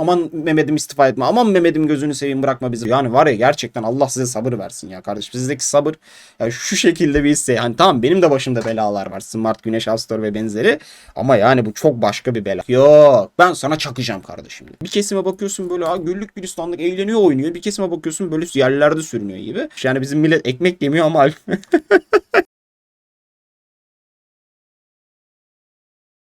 Aman Mehmet'im istifa etme. Aman Mehmet'im gözünü seveyim bırakma bizi. Yani var ya gerçekten Allah size sabır versin ya kardeşim. Sizdeki sabır ya şu şekilde bir hisse. Hani tamam benim de başımda belalar var. Smart, Güneş, Astor ve benzeri. Ama yani bu çok başka bir bela. Yok ben sana çakacağım kardeşim. Bir kesime bakıyorsun böyle ha güllük gülistanlık eğleniyor oynuyor. Bir kesime bakıyorsun böyle yerlerde sürünüyor gibi. Yani bizim millet ekmek yemiyor ama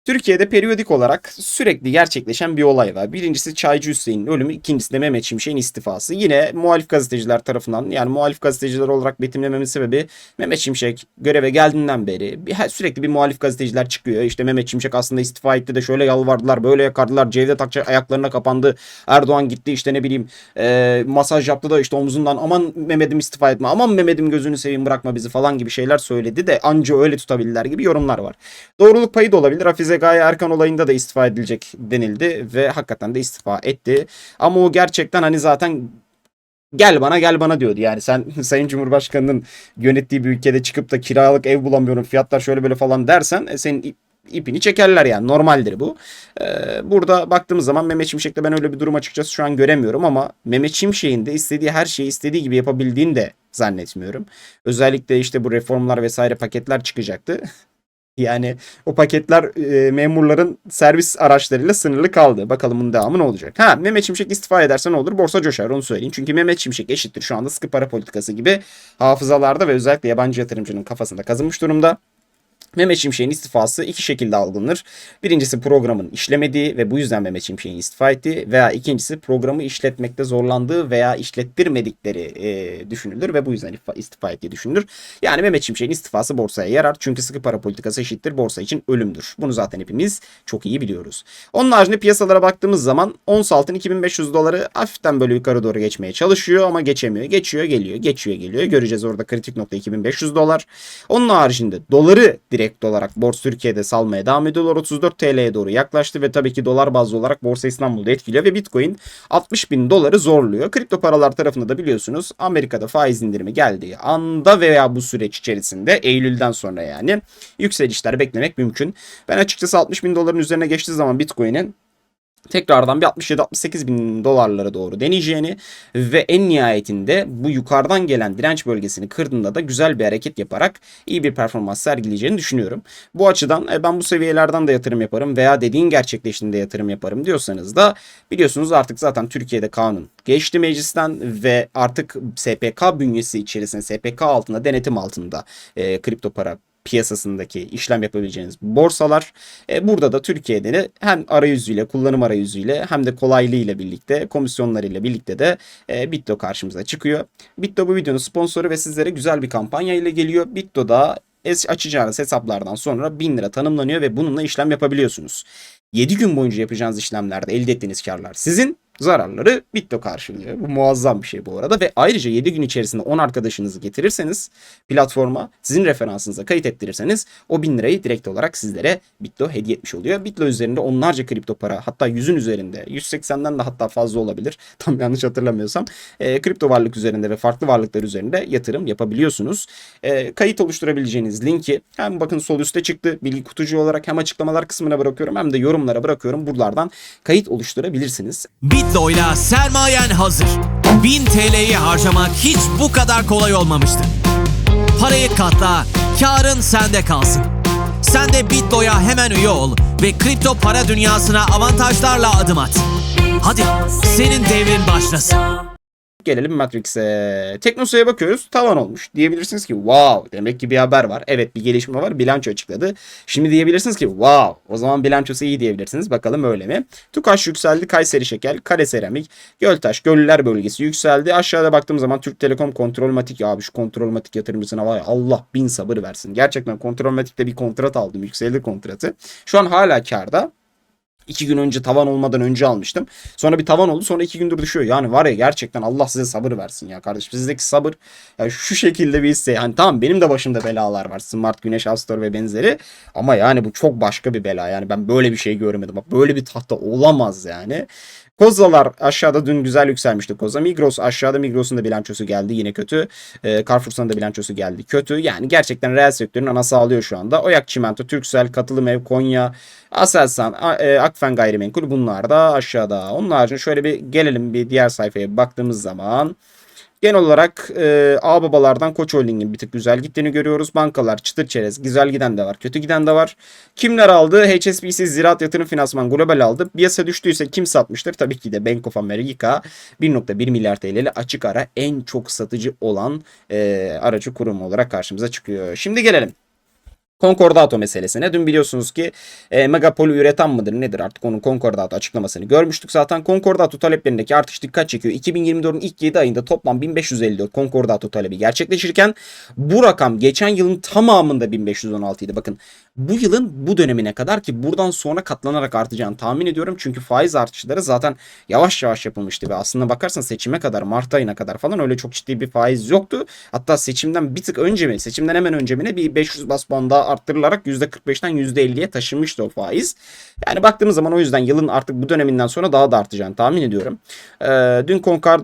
Türkiye'de periyodik olarak sürekli gerçekleşen bir olay var. Birincisi Çaycı Hüseyin'in ölümü, ikincisi de Mehmet Şimşek'in istifası. Yine muhalif gazeteciler tarafından yani muhalif gazeteciler olarak betimlememin sebebi Mehmet Şimşek göreve geldiğinden beri bir, sürekli bir muhalif gazeteciler çıkıyor. İşte Mehmet Şimşek aslında istifa etti de şöyle yalvardılar, böyle yakardılar. Cevdet Akçay ayaklarına kapandı. Erdoğan gitti işte ne bileyim e, masaj yaptı da işte omzundan aman Mehmet'im istifa etme, aman Mehmet'im gözünü seveyim bırakma bizi falan gibi şeyler söyledi de anca öyle tutabilirler gibi yorumlar var. Doğruluk payı da olabilir. Hafize Gaye Erkan olayında da istifa edilecek denildi ve hakikaten de istifa etti. Ama o gerçekten hani zaten gel bana gel bana diyordu. Yani sen Sayın Cumhurbaşkanı'nın yönettiği bir ülkede çıkıp da kiralık ev bulamıyorum fiyatlar şöyle böyle falan dersen e, senin ip- ipini çekerler yani normaldir bu. Ee, burada baktığımız zaman Mehmet Şimşek'te ben öyle bir durum açıkçası şu an göremiyorum ama Mehmet Şimşek'in de istediği her şeyi istediği gibi yapabildiğini de zannetmiyorum. Özellikle işte bu reformlar vesaire paketler çıkacaktı. Yani o paketler e, memurların servis araçlarıyla sınırlı kaldı. Bakalım bunun devamı ne olacak? Ha Mehmet Şimşek istifa ederse ne olur? Borsa coşar onu söyleyeyim. Çünkü Mehmet Şimşek eşittir şu anda sıkı para politikası gibi hafızalarda ve özellikle yabancı yatırımcının kafasında kazınmış durumda. Mehmet Şimşek'in istifası iki şekilde algılanır. Birincisi programın işlemediği ve bu yüzden Mehmet Şimşek'in istifa ettiği veya ikincisi programı işletmekte zorlandığı veya işlettirmedikleri e, düşünülür ve bu yüzden istifa, ettiği düşünülür. Yani Mehmet Şimşek'in istifası borsaya yarar çünkü sıkı para politikası eşittir borsa için ölümdür. Bunu zaten hepimiz çok iyi biliyoruz. Onun haricinde piyasalara baktığımız zaman ons altın 2500 doları hafiften böyle yukarı doğru geçmeye çalışıyor ama geçemiyor. Geçiyor geliyor geçiyor geliyor. Göreceğiz orada kritik nokta 2500 dolar. Onun haricinde doları direkt olarak Borsa Türkiye'de salmaya devam ediyorlar. 34 TL'ye doğru yaklaştı ve tabii ki dolar bazlı olarak Borsa İstanbul'da etkiliyor ve Bitcoin 60 bin doları zorluyor. Kripto paralar tarafında da biliyorsunuz Amerika'da faiz indirimi geldiği anda veya bu süreç içerisinde Eylül'den sonra yani yükselişler beklemek mümkün. Ben açıkçası 60 bin doların üzerine geçtiği zaman Bitcoin'in tekrardan bir 67-68 bin dolarlara doğru deneyeceğini ve en nihayetinde bu yukarıdan gelen direnç bölgesini kırdığında da güzel bir hareket yaparak iyi bir performans sergileyeceğini düşünüyorum. Bu açıdan e, ben bu seviyelerden de yatırım yaparım veya dediğin gerçekleştiğinde yatırım yaparım diyorsanız da biliyorsunuz artık zaten Türkiye'de kanun geçti meclisten ve artık SPK bünyesi içerisinde SPK altında denetim altında e, kripto para piyasasındaki işlem yapabileceğiniz borsalar. E, burada da Türkiye'de de hem arayüzüyle, kullanım arayüzüyle hem de kolaylığıyla birlikte, komisyonlarıyla birlikte de e, Bitto karşımıza çıkıyor. Bitto bu videonun sponsoru ve sizlere güzel bir kampanya ile geliyor. Bitto'da es- açacağınız hesaplardan sonra 1000 lira tanımlanıyor ve bununla işlem yapabiliyorsunuz. 7 gün boyunca yapacağınız işlemlerde elde ettiğiniz karlar sizin, zararları Bitto karşılıyor. Bu muazzam bir şey bu arada ve ayrıca 7 gün içerisinde 10 arkadaşınızı getirirseniz platforma sizin referansınıza kayıt ettirirseniz o 1000 lirayı direkt olarak sizlere Bitto hediye etmiş oluyor. Bitto üzerinde onlarca kripto para hatta 100'ün üzerinde 180'den de hatta fazla olabilir tam yanlış hatırlamıyorsam e, kripto varlık üzerinde ve farklı varlıklar üzerinde yatırım yapabiliyorsunuz. E, kayıt oluşturabileceğiniz linki hem bakın sol üstte çıktı bilgi kutucu olarak hem açıklamalar kısmına bırakıyorum hem de yorumlara bırakıyorum. Buralardan kayıt oluşturabilirsiniz. Bitlo'yla sermayen hazır. 1000 TL'yi harcamak hiç bu kadar kolay olmamıştı. Parayı katla, karın sende kalsın. Sen de Bitlo'ya hemen üye ol ve kripto para dünyasına avantajlarla adım at. Hadi senin devrin başlasın. Gelelim Matrix'e. Teknosa'ya bakıyoruz. Tavan olmuş. Diyebilirsiniz ki wow demek ki bir haber var. Evet bir gelişme var. Bilanço açıkladı. Şimdi diyebilirsiniz ki wow o zaman bilançosu iyi diyebilirsiniz. Bakalım öyle mi? Tukaş yükseldi. Kayseri Şekel, Kare Seramik, Göltaş, Göllüler bölgesi yükseldi. Aşağıda baktığım zaman Türk Telekom Kontrolmatik abi şu Kontrolmatik yatırımcısına var ya Allah bin sabır versin. Gerçekten Kontrolmatik'te bir kontrat aldım. Yükseldi kontratı. Şu an hala karda. İki gün önce tavan olmadan önce almıştım. Sonra bir tavan oldu sonra iki gündür düşüyor. Yani var ya gerçekten Allah size sabır versin ya kardeşim. Sizdeki sabır ya şu şekilde bir hisse. Hani tamam benim de başımda belalar var. Smart, Güneş, Astor ve benzeri. Ama yani bu çok başka bir bela. Yani ben böyle bir şey görmedim. Böyle bir tahta olamaz yani. Kozalar aşağıda dün güzel yükselmişti Koza. Migros aşağıda Migros'un da bilançosu geldi yine kötü. E, Carrefour'un da bilançosu geldi kötü. Yani gerçekten reel sektörün ana sağlıyor şu anda. Oyak Çimento, Türksel, Katılım Ev, Konya, Aselsan, e, Akfen Gayrimenkul bunlar da aşağıda. Onun haricinde şöyle bir gelelim bir diğer sayfaya baktığımız zaman. Genel olarak e, ağ babalardan Koç Holding'in bir tık güzel gittiğini görüyoruz. Bankalar çıtır çerez güzel giden de var kötü giden de var. Kimler aldı? HSBC Ziraat Yatırım Finansman Global aldı. Piyasa düştüyse kim satmıştır? Tabii ki de Bank of America 1.1 milyar TL'li açık ara en çok satıcı olan e, aracı kurum olarak karşımıza çıkıyor. Şimdi gelelim. Concordato meselesine. Dün biliyorsunuz ki e, Megapol üreten mıdır nedir artık onun Concordato açıklamasını görmüştük. Zaten Concordato taleplerindeki artış dikkat çekiyor. 2024'ün ilk 7 ayında toplam 1554 Concordato talebi gerçekleşirken bu rakam geçen yılın tamamında 1516 idi. Bakın bu yılın bu dönemine kadar ki buradan sonra katlanarak artacağını tahmin ediyorum. Çünkü faiz artışları zaten yavaş yavaş yapılmıştı ve aslında bakarsan seçime kadar Mart ayına kadar falan öyle çok ciddi bir faiz yoktu. Hatta seçimden bir tık önce mi seçimden hemen önce mi ne bir 500 bas puan daha arttırılarak %45'ten %50'ye taşınmıştı o faiz. Yani baktığımız zaman o yüzden yılın artık bu döneminden sonra daha da artacağını tahmin ediyorum. Ee, dün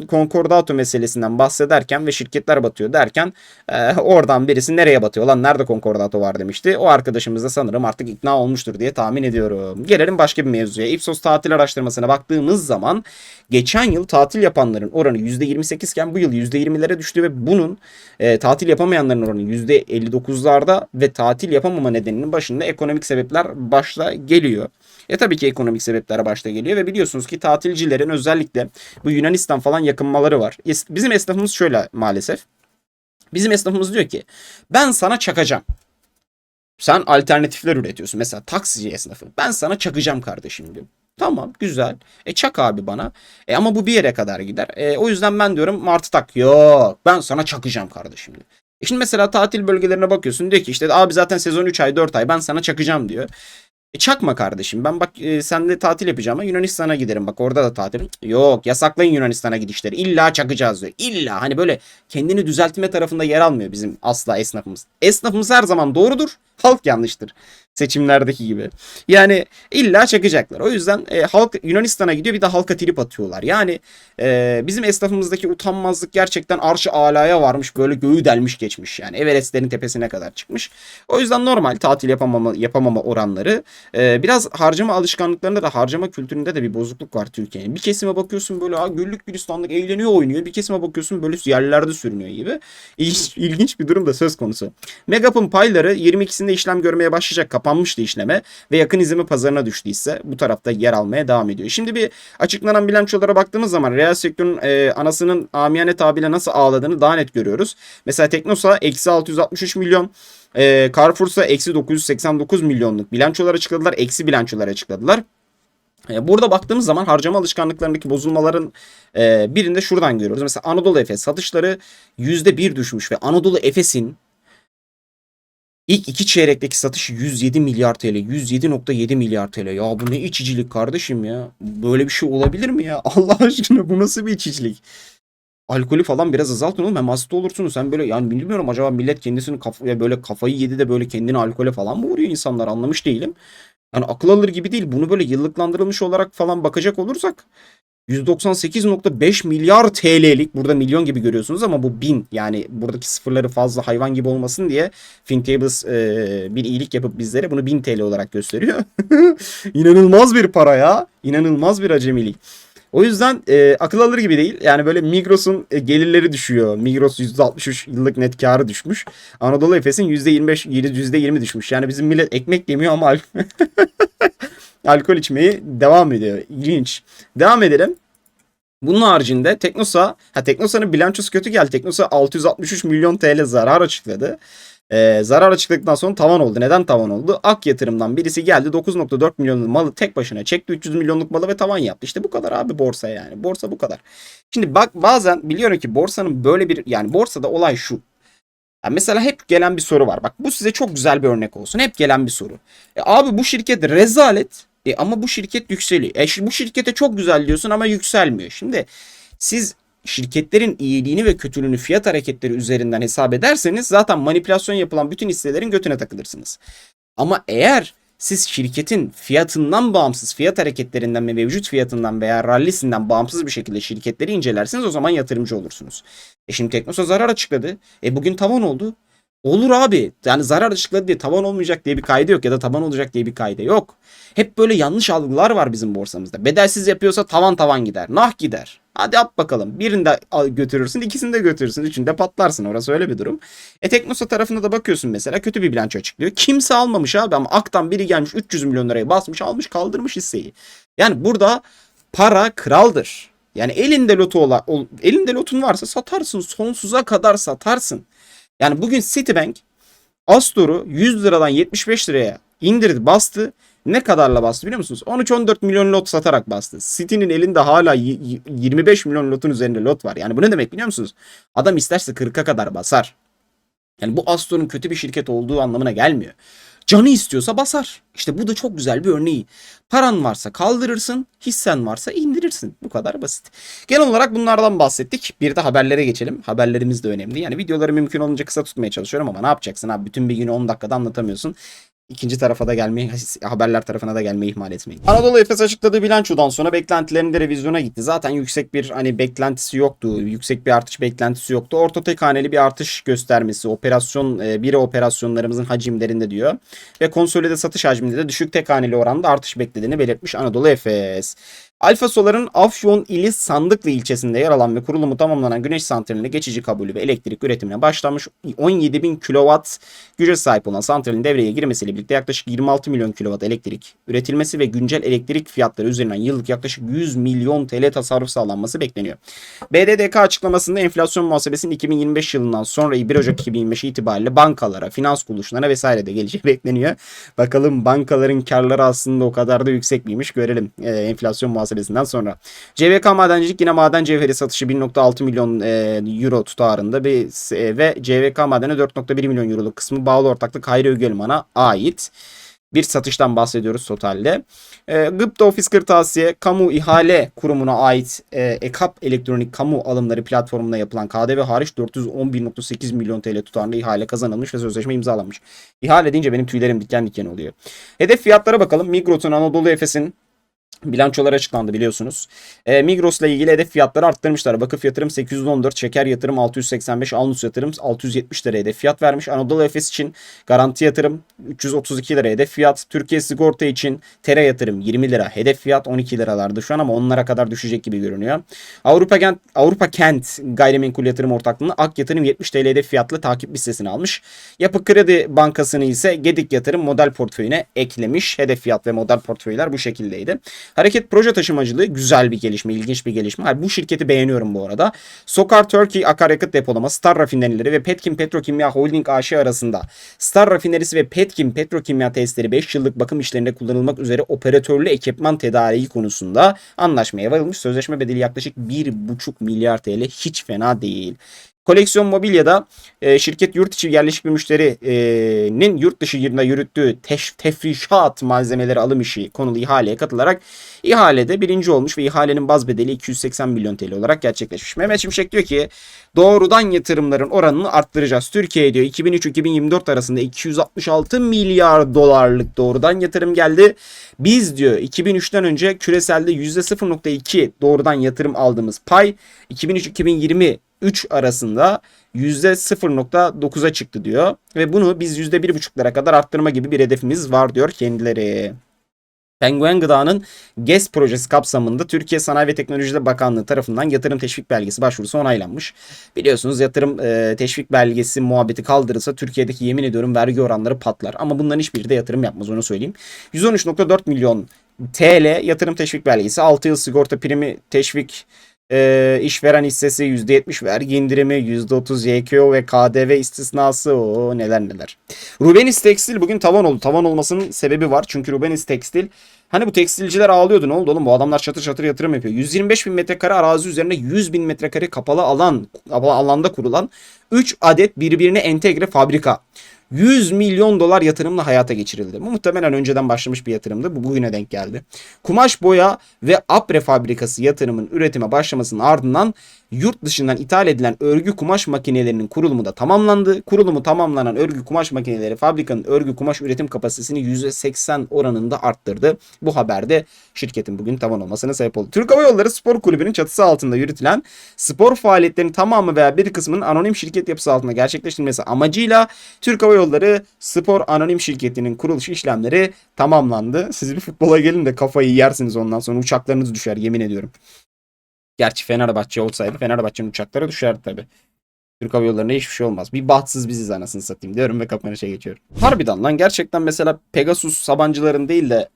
Concordato meselesinden bahsederken ve şirketler batıyor derken e, oradan birisi nereye batıyor lan nerede Concordato var demişti. O arkadaşımız da sanırım artık ikna olmuştur diye tahmin ediyorum. Gelelim başka bir mevzuya. Ipsos tatil araştırmasına baktığımız zaman geçen yıl tatil yapanların oranı %28 iken bu yıl %20'lere düştü ve bunun e, tatil yapamayanların oranı %59'larda ve tatil yapamama nedeninin başında ekonomik sebepler başta geliyor. E tabii ki ekonomik sebepler başta geliyor ve biliyorsunuz ki tatilcilerin özellikle bu Yunanistan falan yakınmaları var. Bizim esnafımız şöyle maalesef. Bizim esnafımız diyor ki ben sana çakacağım. Sen alternatifler üretiyorsun. Mesela taksici esnafı. Ben sana çakacağım kardeşim diyor. Tamam güzel. E çak abi bana. E ama bu bir yere kadar gider. E, o yüzden ben diyorum martı tak. Yok ben sana çakacağım kardeşim diyor. E şimdi mesela tatil bölgelerine bakıyorsun diyor ki işte abi zaten sezon 3 ay 4 ay ben sana çakacağım diyor. E çakma kardeşim ben bak e, senle tatil yapacağım ama Yunanistan'a giderim bak orada da tatil. Yok yasaklayın Yunanistan'a gidişleri illa çakacağız diyor. İlla hani böyle kendini düzeltme tarafında yer almıyor bizim asla esnafımız. Esnafımız her zaman doğrudur halk yanlıştır seçimlerdeki gibi. Yani illa çakacaklar. O yüzden e, halk Yunanistan'a gidiyor bir de halka trip atıyorlar. Yani e, bizim esnafımızdaki utanmazlık gerçekten arşı alaya varmış böyle göğü delmiş geçmiş yani Everestlerin tepesine kadar çıkmış. O yüzden normal tatil yapamama, yapamama oranları e, biraz harcama alışkanlıklarında da harcama kültüründe de bir bozukluk var Türkiye'nin. Bir kesime bakıyorsun böyle ha güllük gülistanlık eğleniyor oynuyor. Bir kesime bakıyorsun böyle yerlerde sürünüyor gibi. İlginç, ilginç bir durum da söz konusu. Megap'ın payları 22'sinde işlem görmeye başlayacak. Kapanmıştı işleme ve yakın izleme pazarına düştüyse bu tarafta yer almaya devam ediyor. Şimdi bir açıklanan bilançolara baktığımız zaman reel sektörün e, anasının amiyane tabirle nasıl ağladığını daha net görüyoruz. Mesela Teknosa eksi 663 milyon. E, Carrefour'sa eksi 989 milyonluk bilançolar açıkladılar. Eksi bilançolar açıkladılar. E, Burada baktığımız zaman harcama alışkanlıklarındaki bozulmaların e, birinde şuradan görüyoruz. Mesela Anadolu Efes satışları %1 düşmüş ve Anadolu Efes'in İlk iki çeyrekteki satış 107 milyar TL. 107.7 milyar TL. Ya bu ne içicilik kardeşim ya. Böyle bir şey olabilir mi ya? Allah aşkına bu nasıl bir içicilik? Alkolü falan biraz azaltın oğlum. Hem hasta olursunuz. Sen böyle yani bilmiyorum acaba millet kendisini kaf ya böyle kafayı yedi de böyle kendini alkole falan mı vuruyor insanlar anlamış değilim. Yani akıl alır gibi değil. Bunu böyle yıllıklandırılmış olarak falan bakacak olursak 198.5 milyar TL'lik burada milyon gibi görüyorsunuz ama bu bin yani buradaki sıfırları fazla hayvan gibi olmasın diye FinTables e, bir iyilik yapıp bizlere bunu 1000 TL olarak gösteriyor. İnanılmaz bir para ya. İnanılmaz bir acemilik. O yüzden e, akıl alır gibi değil. Yani böyle Migros'un e, gelirleri düşüyor. Migros %63 yıllık net karı düşmüş. Anadolu Efes'in %25 %20 düşmüş. Yani bizim millet ekmek yemiyor ama alkol içmeyi devam ediyor. İlginç. Devam edelim. Bunun haricinde Teknosa, ha Teknosa'nın bilançosu kötü geldi. Teknosa 663 milyon TL zarar açıkladı. Ee, zarar açıkladıktan sonra tavan oldu. Neden tavan oldu? Ak yatırımdan birisi geldi 9.4 milyonluk malı tek başına çekti 300 milyonluk malı ve tavan yaptı. İşte bu kadar abi borsa yani. Borsa bu kadar. Şimdi bak bazen biliyorum ki borsanın böyle bir yani borsada olay şu. Ya mesela hep gelen bir soru var. Bak bu size çok güzel bir örnek olsun. Hep gelen bir soru. E abi bu şirket rezalet. E ama bu şirket yükseliyor. E bu şirkete çok güzel diyorsun ama yükselmiyor. Şimdi siz şirketlerin iyiliğini ve kötülüğünü fiyat hareketleri üzerinden hesap ederseniz zaten manipülasyon yapılan bütün hisselerin götüne takılırsınız. Ama eğer siz şirketin fiyatından bağımsız, fiyat hareketlerinden ve mevcut fiyatından veya rallisinden bağımsız bir şekilde şirketleri incelerseniz o zaman yatırımcı olursunuz. E şimdi Teknosa zarar açıkladı. E bugün tavan oldu. Olur abi. Yani zarar açıkladı diye tavan olmayacak diye bir kaydı yok ya da tavan olacak diye bir kaydı yok. Hep böyle yanlış algılar var bizim borsamızda. Bedelsiz yapıyorsa tavan tavan gider. Nah gider. Hadi at bakalım. Birini de götürürsün, ikisini de götürürsün. Üçünü de patlarsın. Orası öyle bir durum. E Teknosa tarafında da bakıyorsun mesela kötü bir bilanço açıklıyor. Kimse almamış abi ama Ak'tan biri gelmiş 300 milyon liraya basmış almış kaldırmış hisseyi. Yani burada para kraldır. Yani elinde lotu ola, ol- elinde lotun varsa satarsın sonsuza kadar satarsın. Yani bugün Citibank Astor'u 100 liradan 75 liraya indirdi bastı. Ne kadarla bastı biliyor musunuz? 13-14 milyon lot satarak bastı. City'nin elinde hala y- y- 25 milyon lotun üzerinde lot var. Yani bu ne demek biliyor musunuz? Adam isterse 40'a kadar basar. Yani bu Astor'un kötü bir şirket olduğu anlamına gelmiyor. Canı istiyorsa basar. İşte bu da çok güzel bir örneği. Paran varsa kaldırırsın, hissen varsa indirirsin. Bu kadar basit. Genel olarak bunlardan bahsettik. Bir de haberlere geçelim. Haberlerimiz de önemli. Yani videoları mümkün olunca kısa tutmaya çalışıyorum ama ne yapacaksın abi? Bütün bir günü 10 dakikada anlatamıyorsun. İkinci tarafa da gelmeyi, haberler tarafına da gelmeyi ihmal etmeyin. Anadolu Efes açıkladığı bilançodan sonra beklentilerinde revizyona gitti. Zaten yüksek bir hani beklentisi yoktu. Yüksek bir artış beklentisi yoktu. Orta tek haneli bir artış göstermesi. Operasyon, e, biri operasyonlarımızın hacimlerinde diyor. Ve konsolide satış hacminde de düşük tek haneli oranda artış beklediğini belirtmiş Anadolu Efes. Alfa Solar'ın Afyon ili Sandıklı ilçesinde yer alan ve kurulumu tamamlanan güneş santraline geçici kabulü ve elektrik üretimine başlamış 17 bin kilowatt güce sahip olan santralin devreye girmesiyle birlikte yaklaşık 26 milyon kilowatt elektrik üretilmesi ve güncel elektrik fiyatları üzerinden yıllık yaklaşık 100 milyon TL tasarruf sağlanması bekleniyor. BDDK açıklamasında enflasyon muhasebesinin 2025 yılından sonra 1 Ocak 2025 itibariyle bankalara, finans kuruluşlarına vesaire de geleceği bekleniyor. Bakalım bankaların karları aslında o kadar da yüksek miymiş görelim e, enflasyon muhasebesinden sonra. CVK Madencilik yine maden cevheri satışı 1.6 milyon e, euro tutarında bir, e, ve CVK Maden'e 4.1 milyon euroluk kısmı bağlı ortaklık Hayri Ögelman'a ait bir satıştan bahsediyoruz totalde. E, Gıpta Ofis Kırtasiye Kamu İhale Kurumu'na ait e, EKAP Elektronik Kamu Alımları platformunda yapılan KDV hariç 411.8 milyon TL tutarında ihale kazanılmış ve sözleşme imzalanmış. İhale deyince benim tüylerim diken diken oluyor. Hedef fiyatlara bakalım. Migros'un Anadolu Efes'in bilançolar açıklandı biliyorsunuz. E, Migros'la ilgili hedef fiyatları arttırmışlar. Vakıf yatırım 814, şeker yatırım 685, Alnus yatırım 670 lira hedef fiyat vermiş. Anadolu Efes için garanti yatırım 332 lira hedef fiyat. Türkiye Sigorta için Tera yatırım 20 lira hedef fiyat 12 liralarda şu an ama onlara kadar düşecek gibi görünüyor. Avrupa Kent, Avrupa Kent gayrimenkul yatırım ortaklığını Ak Yatırım 70 TL hedef fiyatlı takip listesine almış. Yapı Kredi Bankası'nı ise Gedik Yatırım model portföyüne eklemiş. Hedef fiyat ve model portföyler bu şekildeydi. Hareket proje taşımacılığı güzel bir gelişme, ilginç bir gelişme. Bu şirketi beğeniyorum bu arada. Sokar Turkey akaryakıt depolama, Star rafinerileri ve Petkim Petrokimya Holding AŞ arasında Star rafinerisi ve Petkim Petrokimya testleri 5 yıllık bakım işlerinde kullanılmak üzere operatörlü ekipman tedariği konusunda anlaşmaya varılmış. Sözleşme bedeli yaklaşık 1,5 milyar TL hiç fena değil. Koleksiyon Mobilya'da e, şirket yurt içi yerleşik bir müşterinin yurt dışı yerine yürüttüğü teş, tefrişat malzemeleri alım işi konulu ihaleye katılarak ihalede birinci olmuş ve ihalenin baz bedeli 280 milyon TL olarak gerçekleşmiş. Mehmet Şimşek diyor ki doğrudan yatırımların oranını arttıracağız. Türkiye diyor 2003-2024 arasında 266 milyar dolarlık doğrudan yatırım geldi. Biz diyor 2003'ten önce küreselde %0.2 doğrudan yatırım aldığımız pay 2003-2020 3 arasında %0.9'a çıktı diyor. Ve bunu biz %1.5'lara kadar arttırma gibi bir hedefimiz var diyor kendileri. Penguen Gıda'nın GES projesi kapsamında Türkiye Sanayi ve Teknoloji Bakanlığı tarafından yatırım teşvik belgesi başvurusu onaylanmış. Biliyorsunuz yatırım e, teşvik belgesi muhabbeti kaldırılsa Türkiye'deki yemin ediyorum vergi oranları patlar. Ama bunların hiçbiri de yatırım yapmaz onu söyleyeyim. 113.4 milyon TL yatırım teşvik belgesi 6 yıl sigorta primi teşvik e, işveren hissesi %70 vergi indirimi %30 YKO ve KDV istisnası o neler neler. Rubenis Tekstil bugün tavan oldu. Tavan olmasının sebebi var. Çünkü Rubenis Tekstil Hani bu tekstilciler ağlıyordu ne oldu oğlum bu adamlar çatır çatır yatırım yapıyor. 125 bin metrekare arazi üzerine 100 bin metrekare kapalı alan kapalı alanda kurulan 3 adet birbirine entegre fabrika. 100 milyon dolar yatırımla hayata geçirildi. Bu muhtemelen önceden başlamış bir yatırımdı. Bu bugüne denk geldi. Kumaş boya ve apre fabrikası yatırımın üretime başlamasının ardından yurt dışından ithal edilen örgü kumaş makinelerinin kurulumu da tamamlandı. Kurulumu tamamlanan örgü kumaş makineleri fabrikanın örgü kumaş üretim kapasitesini %80 oranında arttırdı. Bu haberde şirketin bugün tavan olmasına sebep oldu. Türk Hava Yolları Spor Kulübü'nün çatısı altında yürütülen spor faaliyetlerinin tamamı veya bir kısmının anonim şirket yapısı altında gerçekleştirilmesi amacıyla Türk Hava Yolları Spor Anonim Şirketi'nin kuruluş işlemleri tamamlandı. Siz bir futbola gelin de kafayı yersiniz ondan sonra uçaklarınız düşer yemin ediyorum. Gerçi Fenerbahçe olsaydı Fenerbahçe'nin uçakları düşerdi tabi. Türk Hava Yolları'na hiçbir şey olmaz. Bir bahtsız biziz anasını satayım diyorum ve kapanışa geçiyorum. Harbiden lan gerçekten mesela Pegasus Sabancıların değil de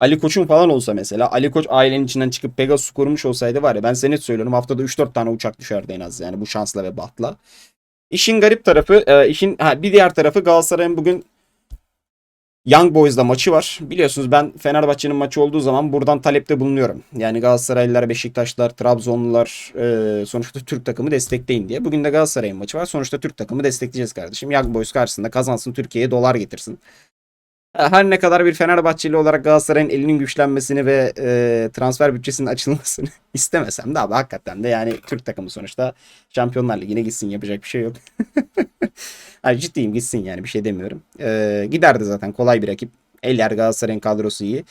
Ali Koç'un falan olsa mesela Ali Koç ailenin içinden çıkıp Pegasus kurmuş olsaydı var ya ben net söylüyorum haftada 3-4 tane uçak düşerdi en az yani bu şansla ve bahtla. İşin garip tarafı, e, işin ha, bir diğer tarafı Galatasaray'ın bugün Young Boys'da maçı var. Biliyorsunuz ben Fenerbahçe'nin maçı olduğu zaman buradan talepte bulunuyorum. Yani Galatasaraylılar, Beşiktaşlılar, Trabzonlular e, sonuçta Türk takımı destekleyin diye. Bugün de Galatasaray'ın maçı var. Sonuçta Türk takımı destekleyeceğiz kardeşim. Young Boys karşısında kazansın Türkiye'ye dolar getirsin. Her ne kadar bir Fenerbahçeli olarak Galatasaray'ın elinin güçlenmesini ve e, transfer bütçesinin açılmasını istemesem de abi hakikaten de yani Türk takımı sonuçta Şampiyonlar Ligi'ne gitsin yapacak bir şey yok. Hayır ciddiyim gitsin yani bir şey demiyorum. E, giderdi zaten kolay bir rakip. Eller Galatasaray'ın kadrosu iyi.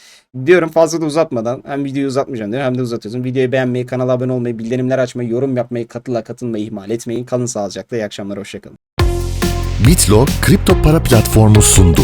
Diyorum fazla da uzatmadan hem videoyu uzatmayacağım diyorum hem de uzatıyorsun. Videoyu beğenmeyi, kanala abone olmayı, bildirimler açmayı, yorum yapmayı, katıla katılmayı ihmal etmeyin. Kalın sağlıcakla. İyi akşamlar. Hoşçakalın. Bitlo kripto para platformu sundu.